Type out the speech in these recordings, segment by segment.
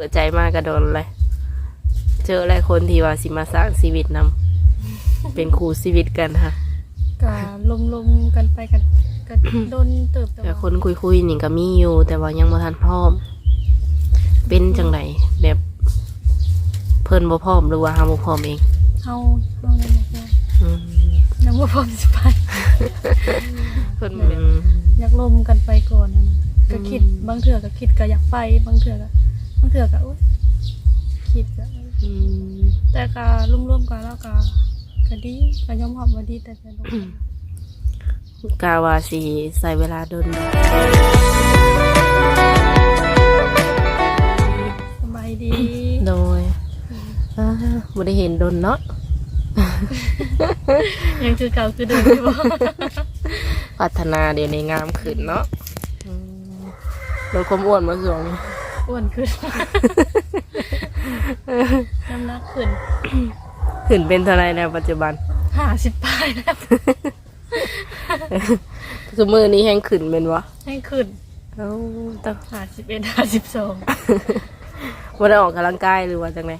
ปิดใจมากกระโดนเลยเจอหลายคนที่ว่าสิมาสร้างชีวิตนำเป็นครูชีวิตกันค่ะก็ลมๆกันไปกันก็โดนเติบแต่คนคุยๆนี่ก็มีอยู่ แต่ว่ายังบ่ทันพร้อม เป็นจังไดแบบเพิ่นบ่พร้อมหรือว่าเฮาบ่พร้อมเองเฮาเฮายังบ่พร้อมอืมยังบ่พร้อมสิไปเพิ่นอืมอยากลมกันไปก่อนนะก็คิดบางเถื่อก็คิดก็อยากไปบางเถื่อก็ บางเถื่อก็อุ๊ยคิดก็อืมแต่ก็รวมๆกันแล้วก็ก็ดีก็ยอมรับว่าดีแต่แต่ลงกาว่าสิใส่เวลาโดนบ่สบายดีโดยอ่าบ่ได้เห็นโดนเนาะยังคือเก่าคือเดิมอยู่บ่พัฒนาเดี๋ยวนี้งามขึ้นเนาะอืมลดความอ้วนมาส่วงนี้ อ้วนขึ้น น้ำหนักขึ้นขึ้นเป็นเท่าไรแล้วปัจจุบัน ห้าสิบปลายแล้วสมือนี้แห้งขึ้นเป็นวะให้ขึ้นเอ้าต้องห้าสิบเอ็ดห้าสิบสองว่าได้ออกกำลังกายหรือว่าจังไง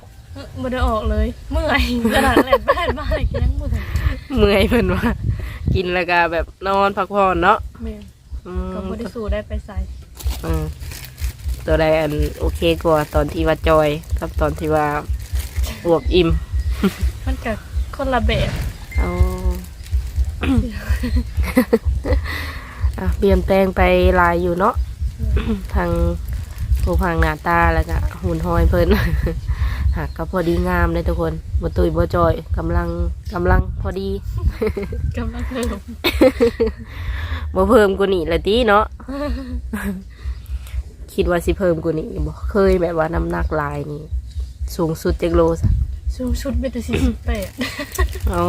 ไม่ได้ออกเลย เมื่อยขนาดแหลมแป้นมากเลยยังเมื่อยเมื่อยเป็นว่า กินแล้วก็แบบนอนพักผ่อนเนาะเมื่อยอืมก็ไม่ได้สู้ได้ไปใส่อืม ตัวใดอันโอเคกว่าตอนที่ว่าจอยกับตอนที่ว่าอวบอิ่มมันกับคนละแบบเอาอะเปลี่ยนแปลงไปหลายอยู่เนาะทางผู้พังหน้าตาแล้วก็หุ่นหอยเพิ่นหักก็พอดีงามเลยทุกคนบ่ตุยบ่จอยกำลังกำลังพอดีกำลังเริ่มบ่เพิ่มกว่านี้ละติเนาะ คิดว่าสิเพิ่มกว่านี้บ่เคยแบบว่าน้ำหนักหลายนี่ สูงสุดจักโลซะสูงชุดเป็นตัวสี่สิบแปดอ๋อ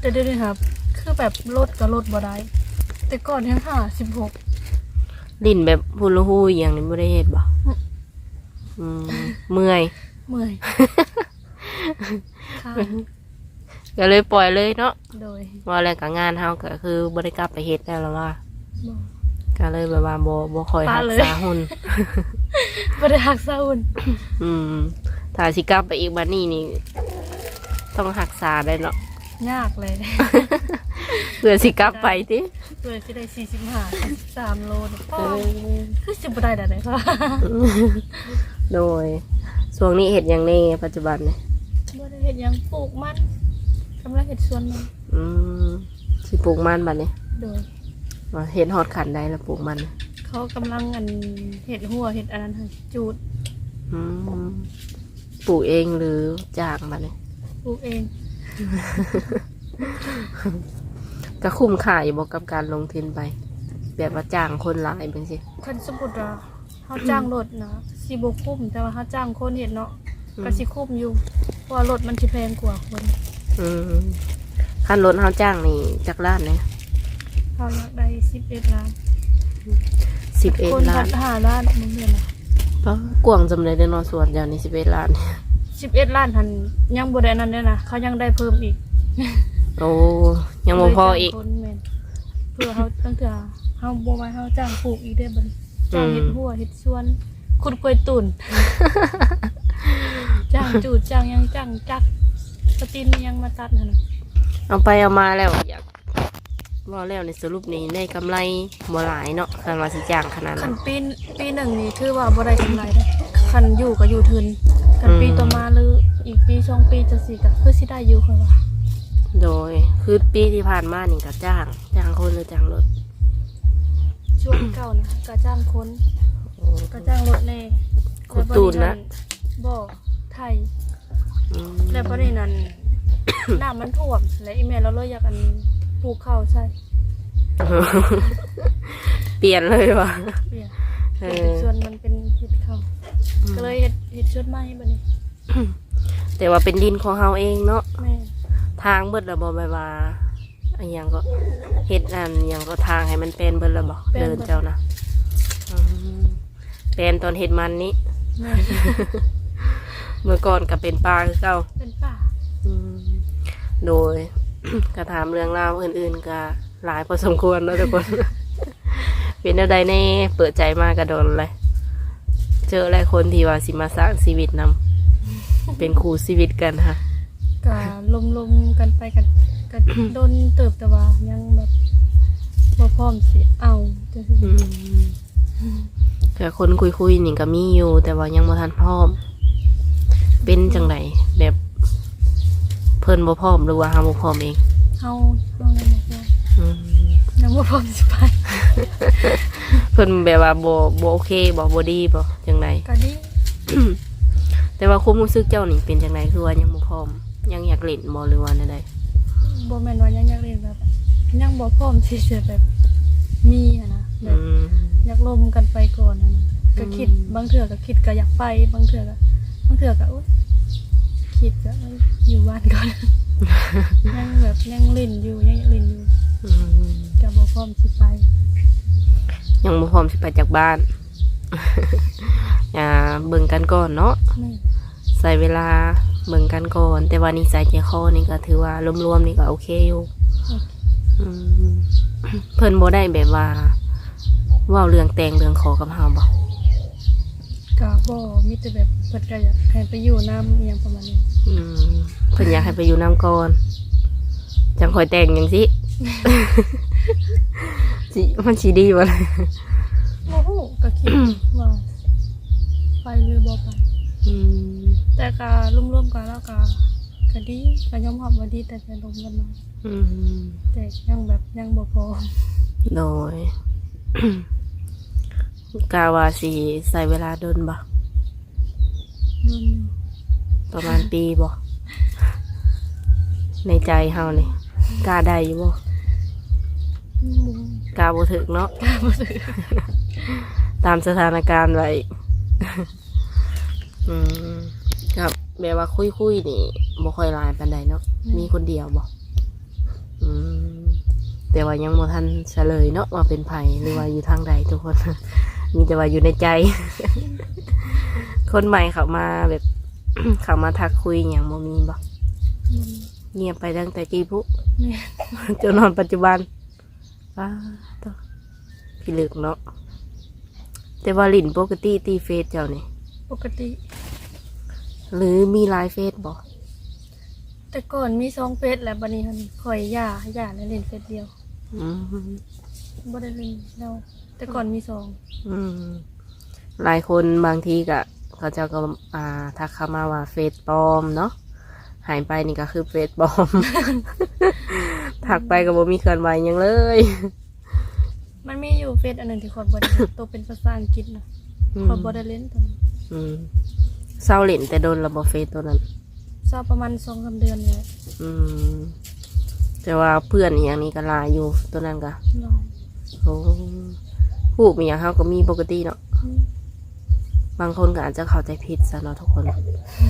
แต่เดี๋ยวนี้ครับ คือแบบลดก็ลดบ่ได้ แต่ก่อนยังห้าสิบหกลิ้นแบบฮูลาฮูอหย่างนี้บ่ได้เฮ็ดบ่อืมอืมเมื่อย เมื่อยค่ะก็เลยปล่อยเลยเนาะโดย ว่าแล้วก็งานเฮาก็คือบ่ได้กลับไปเฮ็ดแล้วล่ะว่าบ่ ก็เลยแบบว่าบ่บ่ค่อยปะรักเลยษาหุ่นบ่ได้หักเศร้าอุ่นอืมถ้าสิกลับไปอีกบัดนี้นี่ต้องรักษาได้เนาะยากเลยเพื่อสิกลับไปติเพื่อที่ได้สี่สิบห้าสามโลเนี่ยป้อคือสิบบ่ได้แต่ไหนคะโดยช่วงนี้เฮ็ดหยังแน่ปัจจุบันเนี่ยบ่ได้เห็ดหยังปลูกมันกำลังเห็ดสวนมันอืมสิปลูกมันบัดนี้โดย ว่าเฮ็ดฮอดขันได้แล้วปลูกมันเขากำลังอันเห็ดหัวเห็ดอันนั้นให้จูดอืมปลูกเองหรือจ้างบัดนี้ปลูกเองก็คุ้มค่าอยู่บ่กับการลงทุนไป แบบว่าจ้างคนหลายเป็นสิคันสมมุติว่าเขาจ้างรถนะสิบ่คุ้มแต่ว่าเขาจ้างคนเห็ดเนาะก็สิคุ้มอยู่เพราะว่ารถมันสิแพงกว่าคน อืมคันรถเฮาจ้างนี่จักล้านเนี่ย เขาอยากได้สิบเอ็ดล้านสิบเอ็ดคนล้าพันนห้าล้านมึงเห็นนะเพราะกวางจำเลยได้นอนสวนอย่างนี้สิบเอ็ดล้าน สิบเอ็ดล้านหันยังบ่ได้นั่นเลยนะเขายังได้เพิ่มอีกโอ้ยังบ่พออีกเลยจ้างคนแม่นเพื่อเขาตั้งแต่เฮาบ่ไว้เฮาจ้างปลูกอีกได้อบัดนี้จ้างเฮ็ดหัวเฮ็ดสวนขุดกล้วยตุ่นจ้างจูดจ้างหยังจ้างจักสตินยังมาตัดหั่นน่ะเอาไปเอามาแล้วอยาก ว่าแล้วในสรุปนี้ได้กำไรบ่หลายเนาะคันว่าสิจ้างขนาดคันั้นน ปีปีหนึ่งนี่ถือว่าบ่ได้กำไรเด้อคันอยู่ก็อยู่ทึนกันปีอืม ต่อมาหรืออีกปีสองปีจังซี่ก็คือสิได้อยู่ค่อยว่าโดย คือปีที่ผ่านมานี่ก็จ้าง จ้างคนหรือจ้างรถช่วงเก่านะก็จ้างคนโอ้ ก็จ้างรถแน่ขุดตูนนะ บ่ไทย อืมแล้วพอดีนั้น น้ำมันท่วม และอีเมลเราเลยอยากอันปลูกข้าวใช่ เปลี่ยนเลยว่ะเปลี่ยนเอเห็ดอส่วนมันเป็นเห็ดข้าวก็เลยเห็ดเห็ดชดไม้บัดนี้แต่ว่าเป็นดินของเฮาเองเนาะแม่ทางเบิดระบบแบบว่าอันหยังก็เฮ็ดอันหยังก็ทางให้มันเป็นเบิดระบบเดินเจ้านะอืมเป็นตอนเฮ็ดมันนี้แม่เมื่อก่อนก็เป็นปลาคือเก่าเป็นป่าอืมโดยกระถามเรื่องราวอื่นๆก็ หลายพอสมควรเนาะทุกคน เป็นอะไรในเปิดใจมากกระโดนเลย เจอหลายคนที่ว่าสิมาสร้างชีวิตนำเป็นครูชีวิตกันค่ะ ก็ลมๆกันไปกันก็โดนเติบแต่ว่ายังแบบบ่พร้อมสิเอาจังซี่อืมแต่คนคุยๆนี่ก็มีอยู่ แต่ว่ายังบ่ทันพร้อม เป็นจังไดแบบ เพิ่นบ่พร้อมหรือว่าเฮาบ่พร้อมเองเฮาเฮายังบ่พร้อมอืม ยังบ่พร้อมสิไปเพิ่นแบบว่าบ่บ่โอเคบ่บ่ดีบ่จังได ก็ดีแต่ว่าความรู้สึกเจ้านี่เป็นจังไดคือว่ายังบ่พร้อม ยังอยากเล่นบ่หรือว่าแนวใดบ่แม่นว่ายังอยากเรียนแบบ ยังบ่พร้อมที่จะแบบมีอะนะแบอืบม อยากลมกันไปก่อนอะนะก็คิดอืม บางเทื่อก็คิดก็อยากไป บางเทื่อก็บางเทื่อก็อุ๊ยคิดก็เอ้ยอยู่บ้านก่อน ยังแบบยังเล่นอยู่ยังเล่นอยู่ อืมก็บ่พร้อมสิไปยังบ่พร้อมสิไปจากบ้านอ่าเบิ่งกันก่อนเนาะแม่ใส่เวลาเบิ่งกันก่อน แต่ว่านิสัยใจคอนี่ก็ถือว่ารวมๆนี่ก็โอเคอยู่โอเคอืมเพิ่นบ่ได้แบบว่าเว้าเรื่องแต่งเรื่องขอกับเฮาบ่ก็บ่มีแต่แบบเพิ่นก็อยากให้ไปอยู่น้ำอหยังประมาณนี้อืมเพิ่นอยากให้ไปอยู่นํก่อนจังค่อยแต่งจังสิ สิมันสิดีบ่ล่ะบ่ฮู้ก็คิดว่าไปหรือบ่ไปอืมแต่ก็รวมๆกันแล้วก็ก็ดีก็ยอมรับว่าดีแต่จะลมกันมาอืมแต่ยังแบบยังบ่พอโดยกาว่าสิใส่เวลาโดนบ่โดนอยู่ประมาณปีบ่ในใจเฮานี่กาได้อยู่บ่บ่ กาบ่ถึกเนาะกล้าบ่ถือตามสถานการณ์ไว้ อืมครับแบบว่าคุยคุยๆนี่บ่ค่อยหลายปานใดเนาะ มีคนเดียวบ่อืมแต่ว่ายังบ่ทันเฉลยเนาะว่าเป็นไผหรือว่าอยู่ทางใดทุกคน มีแต่ว่าอยู่ในใจ คนใหม่เข้ามาแบบ เข้ามาทักคุยอย่างบ่มีบ่บ่ เงียบไปตั้งแต่กี่พุแม่จนนอนปัจจุบัน ป้าตัวพี่ลึกเนาะแต่ว่าลินปกติตีเฟซเจ้านี่ ปกติ หรือมีไลน์เฟซบ่แต่ก่อนมีสองเฟซแล้วบัดนี้มันข่อยย่าย่าแล้วเล่นเฟซเดียวอืมบ่ได้เล่นแล้วแต่ก่อนมีสองอืมหลายคนบางทีก็เขาเจ้าก็อ่าทักเข้ามาว่าเฟซปลอมเนาะ หายไปนี่ก็คือเฟซปลอมทักไปก็บ่มีเคลื่อนไหวหยังเลย มันมีอยู่เฟซอันหนึงที่ข่อยบ่ได้เล่น ตัวเป็นภาษาอังกฤษนะอืมข่อยบ่ได้เล่นตอนนั้นอืมเศร้าเล่นแต่โดนระบบเฟซตัวนั้นทราบประมาณ2-3เดือนนี่แหละอืม แต่ว่าเพื่อนอหย่างนี้ก็หลายอยู่ตัวนั้นก็ลอยโอ้หูมีอย่างเขาก็มีปกติเนาะ อืม บางคนก็อาจจะเข้าใจผิดซะเนาะทุกคน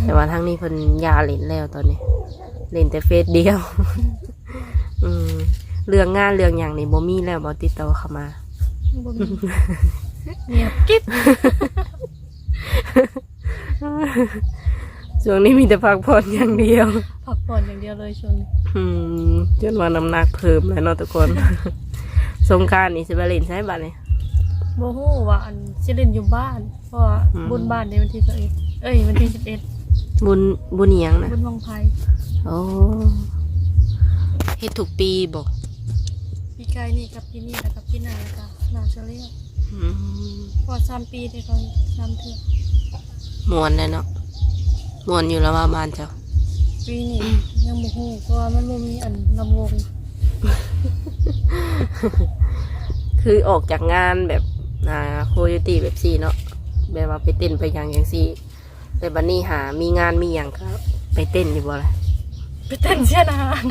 แต่ว่าทั้งนี้เพิ่นยาเล่นแล้วตอนนี้ เล่นแต่เฟซเดียว อืมเรื่องงานเรื่องอย่างนี้บ่มีแล้วบ่ติดต่อเข้ามาบ่มีเงียบกิ๊บช่วงนี้มีแต่พักผ่อนอย่างเดียว พักผ่อนอย่างเดียวเลยช่วงนี้อืมจนว่าน้ำหนักเพิ่มแล้วเนาะทุกคน สงกรารนี่สิไปเล่นใช่บัดนี่ บ่ฮู้ว่าอันสิเล่นอยู่บ้านเพราะว่าอืม บุญบ้านในวันที่21เอ้ยวันที่11บุญบุญอิหยังนะบุญวังไพโอ้เฮ็ดทุกปีบ่ปีกายนี่กับปีนี้แล้วกับปีหน้าแล้วก็น่าจะเรียกอืมเพราะสามปีที่เขาสามเทื่อมวนเลยเนาะมวนอยู่แล้วว่าบ้านเจ้าปีนี้ยังบ่ฮู้เพราะว่ามันบ่มีอันลำวงคือออกจากงานแบบ อ่าโคโยตี้แบบสี่เนาะแบบว่าไปเต้นไปอย่างอย่างสี่ แต่บัดนี้หามีงานมีอย่างก็ไปเต้นอยู่บ่ล่ะไปเต้นเชียนอาหาร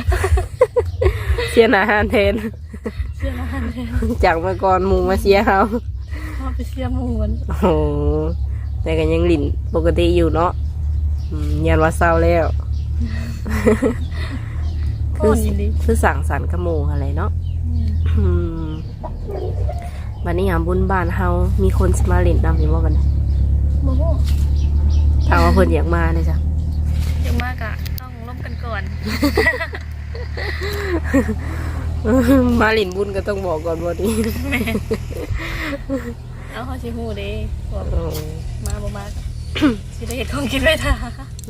เสียหนาหารแทนเชียนอาหารแทนจากเมื่อก่อนหมูมาเสียเฮาเอาไปเชียร์หมูมันโอ้โหแต่ก็ยังหลินปกติอยู่เนาะอืมยันว่าเศร้าแล้วโอ้นี่ลิคือสั่งสรรค์กับหมูอะไรเนาะ อืมวันนี้ยามบุญบ้านเฮามีคนสมาเล่นนำอยู่ว่ากันยบ่ฮู้ถามว่าเพิ่นอยากมาเลยจ้ะเยอะมากอะต้องร่วมกันก่อน มาหลินบุญก็ต้องบอกก่อนวันนี้เอเอาเฮาสิฮู้เด้ว่าโอ้มาบ่มาสิได้เฮ็ดของกินไว้ท่า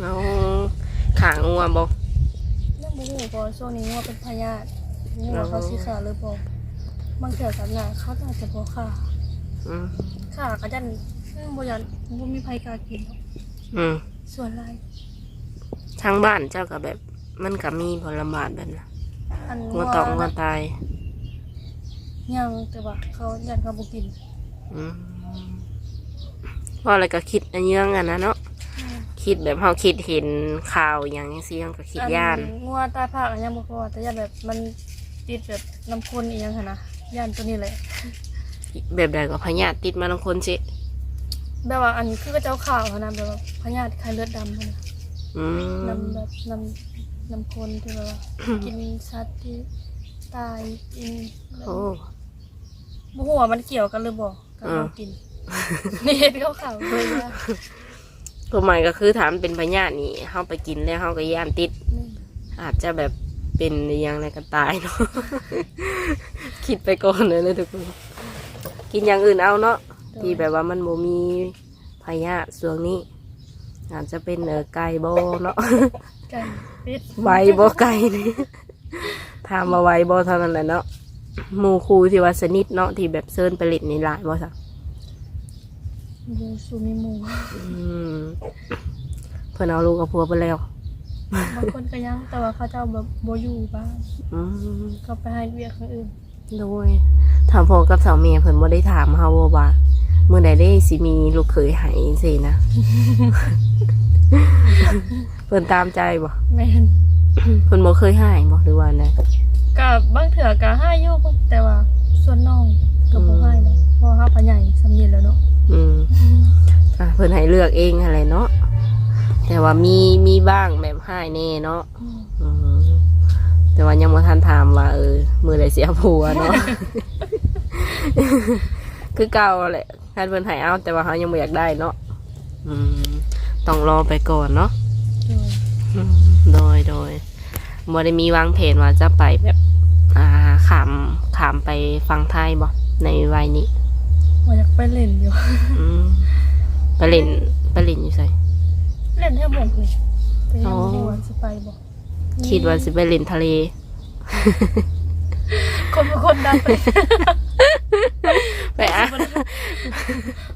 เอาขางงัวบ่ยังบ่ฮู้เพอช่วงนี้ว่าเป็นพยาธิงูว่าเขาสิขาหรือบ่ บางเทื่อกับหน้าเขาอาจจะบ่ขาอืมขาก็ยันอืมบ่ยันบ่มีไผกล้ากินหรอกอืมส่วนหลายทางบ้านเจ้าก็แบบ มันก็มีผลบาทแบบนั้นอันงัวตอกงัวตาย ยังแต่ว่าเขายันเขาบ่กินอืมว่าอะไรก็คิดอันเยื่องอันนะเนาะคิดแบบเฮาคิดเห็นข่าวอย่างนี้สิเฮาก็คิดย่านงัวตายภาคอันยังบ่พอแต่ยันแบบมันติดแบบน้ำข้นอีหยังหั่นนะ ยันตัวนี้แหละแบบใดก็พยาธิติดมาทั้งคนสิแบบว่าอันคือก็เจ้าข่าวหั่นนะแบบว่าพยาธิไข้เลือดดำหั่นนะอืมน้ำแบบน้ำน้ำข้นที่แบบว่ากินสัตว์ที่ตายกินโอ้ บ่ฮู้ว่ามันเกี่ยวกันหรือบ่กับอ่าเรากินนี่เห็นเขาข่าวเลยว่าตัวใหม่ก็คือถามเป็นพยาธินี่เฮาไปกินแล้วเฮาก็ย่านติด นี่อาจจะแบบเป็นอหย่างไรก็ตายเนาะ คิดไปก่อนเลยเลยทุกคนกินอย่างอื่นเอาเนาะที่แบบว่ามันโมมีพยาธิส่วงนี้อาจจะเป็นเออไก่บเนาะไก่เป็ดไวบไก่นี่ถามมาไวบเท่านั้นแหละเนาะหมูครูที่ว่าสนิทเนาะที่แบบเซิร์นไปเลิดในหลายบ่สักหมูซูมิหมูอืมเพิ่นเอาลูกกับผัวไปแล้วบางคนก็ยังแต่ว่าเขาเจ้าแบบบ่อยู่บ้านอืมเขาไปให้เวียกคนอื่น โดยถามพ่อกับสาวเมียเพิ่นบ่ได้ถามเฮาว่าว่าเมื่อใดได้สิมีลูกเขยให้สินะ เพิ่นตามใจบ่แม่นเพิ่นบ่เคยให้บ่หรือว่าไงก็บางเถื่อก็ให้อยู่แต่ว่าส่วนน้องก็บ่ให้ดอกเพราะว่าเฮาก็ใหญ่สำเร็จแล้วเนาะอืมอะเพิ่นให้เลือกเองอะไรเนาะแต่ว่ามีมีบ้างแบบให้แน่เนาะอืมอืม แต่ว่ายังบ่ทันถามว่าเออมื้อใดสิเอาผัวเนาะ คือเก่าแหละท่านเพิ่นให้เอาแต่ว่าเฮายังบ่อยากได้เนาะอืมต้องรอไปก่อนเนาะโดยอืมโดยโดยบ่ได้มีวางแผนว่าจะไปแบบ อ่าขามขามไปฟังไทยบ่ในวัยนี้ ว่าอยากไปเล่นอยู่ อืมไปเล่นไปเล่นอยู่ไส เล่นแค่หมดนี่แต่ยังอ๋อบ่รู้ว่าสิไปบ่ คิดว่าสิไปเล่นทะเล คนบางคนดังไปไปอา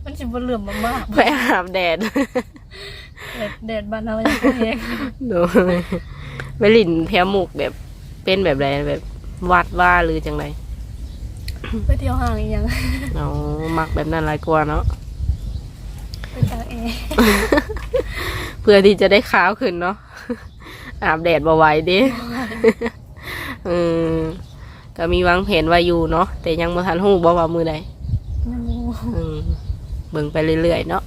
มันสิบ่เหลื่อมมากไปอาบแดดๆแดดแดดบ้านเรายังบ่แห้งโดยไปเล่นแพหมุกแบบเป็นแบบไรแบบวัดว่าหรือจังไรไปเที่ยวห้างอีหยังเอามักแบบนั้นหลายกว่าเนาะไปตากแอร์เพื่อที่จะได้ขาวขึ้นเนาะ อาบแดดบ่ไหวเดิเออก็มีวางแผนไว้อยู่เนาะแต่ยังบ่ทันฮู้บ่ว่ามือใดยังบ่รู้อืมเบิ่งไปเรื่อยๆเนาะ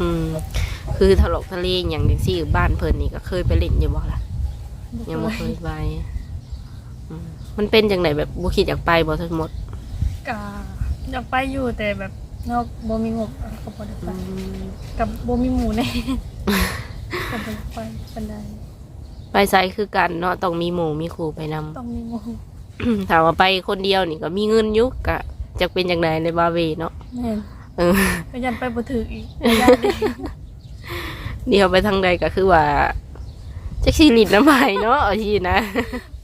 อืมคือถลกทะเลอย่างจังซี่บ้านเพิ่นนี่ก็เคยไปเล่นอยู่บ่ล่ะยังบ่เคยไปอืมมันเป็นจังไดแบบบ่คิดอยากไปบ่ทั้งหมดกะอยากไปอยู่แต่แบบนอกบ่มีงบอะก็บ่ได้ไปอืมกับบ่มีหมูแน่ ก็บ่ไปปานใดไปไสคือกันเนาะต้องมีหมู่มีครูไปนำ ต้องมีหมูถามว่าไปคนเดียวนี่ก็มีเงินอยู่กะจักเป็นจังไดในบาเวเนาะแม่นเออ ก็ยันไปบ่ถึกอีกญาติอีกเดียวไปทางใดก็คือว่าจักสิลิดน้ำใหม่เนาะเอาทีนะ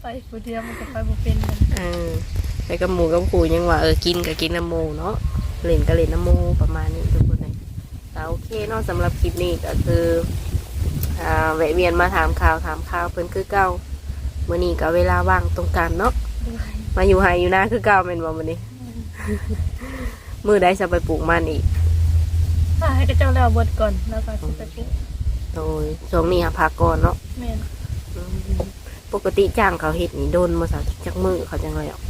ไปผู้เดียวมันก็ไปบ่เป็นกันเออไปกับหมูกับครูยังว่าเออกินก็กินน้ำหมูเนาะเล่นก็เล่นน้ำหมูประมาณนี้ทุกคนเลยแต่โอเคเนาะสำหรับคลิปนี้ก็คือ อ่าแวะเวียนมาถามข่าวถามข่าวเพิ่นคือเก่ามื้อนี้ก็เวลาว่างตรงกันเนาะด้วยมาอยู่ไฮอยู่นาคือเก่าแม่นบ่มื้อนี้ มื้อใดจะไปปลูกมันอีกถ้าให้กับเจ้าแล้วเบิดก่อนแล้วก็สิไปปลูกโดยช่วงนี้หาพักก่อนเนาะแม่นอืมปกติจ้างเขาเฮ็ดนี่โดนมาสักจักมือเขาจังเลยอะ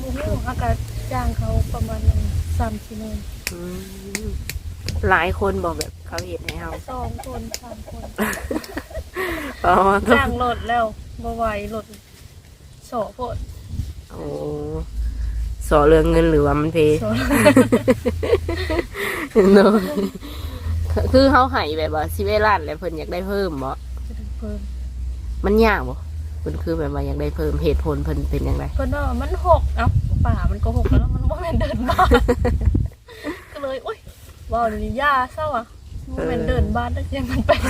บ่ฮู้อากาศจ้างเขาประมาณนั้น3ชั่วโมงอืม หลายคนบอกแบบเขาเฮ็ดให้เฮาสองคนสามคนอ๋อต้องจ้างรถแล้วบ่ไหวรถโสโพดโอ้สอเรื่องเงินหรือว่ามันเพโสเนาะคือเฮาให้แบบว่าสิเวลานแล้วเพิ่นอยากได้เพิ่มบ่จะได้เพิ่มมันยากบ่เพิ่นคือแบบว่าอยากได้เพิ่มเหตุผลเพิ่นเป็นอย่างไรเพิ่นว่ามันหกเอ้าป่ามันก็หกแล้วมันบ่แม่นเดินบ้านก็เลยโอ๊ย ว้าวเดี๋ยวนี้ย่าเศร้าอะบ่แม่นเดินบ้านแล้วยังมันเป็น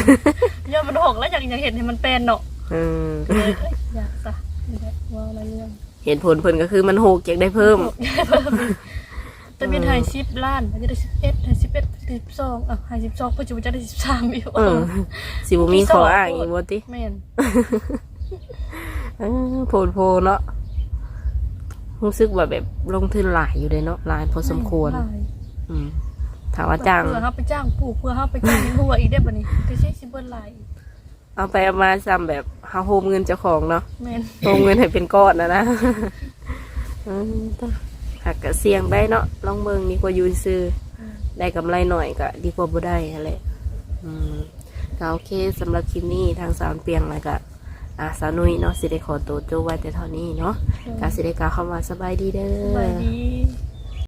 ย่ามันหกแล้วอยากอยากเห็นให้มันเป็นเนาะเออก็เลยเอ้ยอยากซะนี่แหละว้าวอะไรเรื่องเหตุผลเพิ่นก็คือมันโหกอยากได้เพิ่ม แต่มีไทยสิบล้านมันจะได้สิบเอ็ดไทยสิบเอ็ดสิบสองอะไทยสิบสองปัจจุบันจะได้สิบสามอยู่เออสิบ่มีขออ้างอีกบ่ติแม่นเออโพดโพเนาะรู้สึกว่าแบบลงทุนหลายอยู่เลยเนาะหลายพอสมควรหลายอืม ถามว่าจ้าง เพื่อเขาไปจ้างปลูกเพื่อเขาไปจ้างเลี้ยงหัวอีกได้ปะนี่ก็ใช้สิบเบิ้ลหลายเอาไปเอามาซ้ำแบบเฮาโฮมเงินเจ้าของเนาะแม่นโฮมเงินให้เป็นก้อนนะนะอืมหักกะเสี่ยงได้เนาะลองเบิ่งดีกว่าอยู่ซื้อได้กำไรหน่อยก็ดีกว่าบ่ได้อะไรอืมก็โอเคสำหรับคลิปนี้ทางสามเปียงแล้วก็อ่าสาวนุยเนาะสิได้ขอตัวโจบไว้แต่เท่านี้เนาะกาสิได้กล่าวคำว่าสบายดีเด้สบายอดี